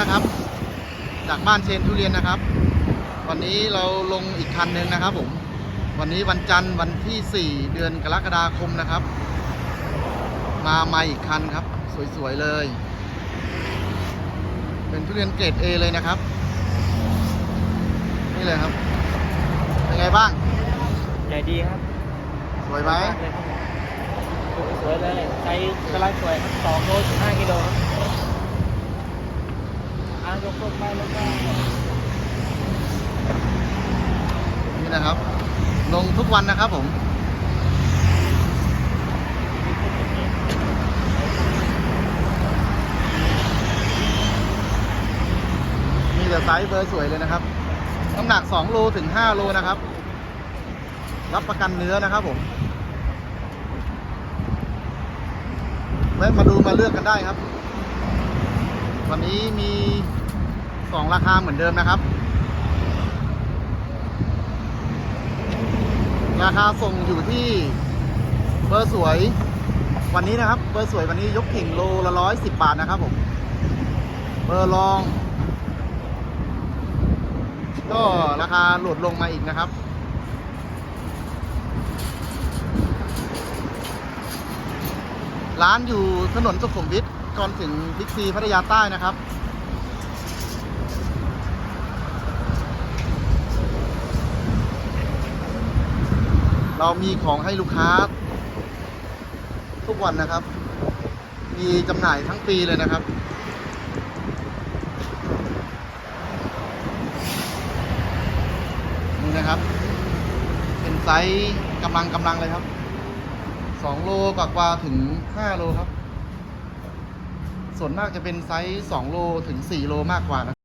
บ้านเชนทุเรียนนะครับ วันนี้เราลงอีกคันหนึ่งนะครับผม วันนี้วันจันทร์วันที่ 4 เดือนกรกฎาคมนะครับ มาใหม่อีกคันครับ สวยๆเลย เป็นทุเรียนเกรด A เลยนะครับ นี่เลยครับ เป็นไงบ้าง ใหญ่ดีครับ สวยไหม สวยเลยใช้กำลังสวยครับสองโลถึงห้ากิโลครับอา ยกลงไปแล้วก็นี่นะครับ ลงทุกวันนะครับผมมีแต่ไซส์เบอร์สวยเลยนะครับน้ำหนัก2โลถึง5โลนะครับ รับประกันเนื้อนะครับผมแวะมาดูมาเลือกกันได้ครับ วันนี้มี 2 ราคาเหมือนเดิมนะครับ ราคาส่งอยู่ที่เบอร์สวยวันนี้นะครับ เบอร์สวยวันนี้ยกเข่งโลละร้อยสิบบาทนะครับผม เบอร์รอง ก็ราคาหลดลงมาอีกนะครับร้านอยู่ถนนสุขุมวิทก่อนถึงบิ๊กซีพัทยาใต้นะครับ เรามีของให้ลูกค้า ทุกวันนะครับ มีจำหน่ายทั้งปีเลยนะครับนี่นะครับ เป็นไซส์กำลังกำลังเลยครับสองโลกว่ากว่าถึงห้าโลครับ ส่วนมากจะเป็นไซส์สองโลถึงสี่โลมากกว่านะ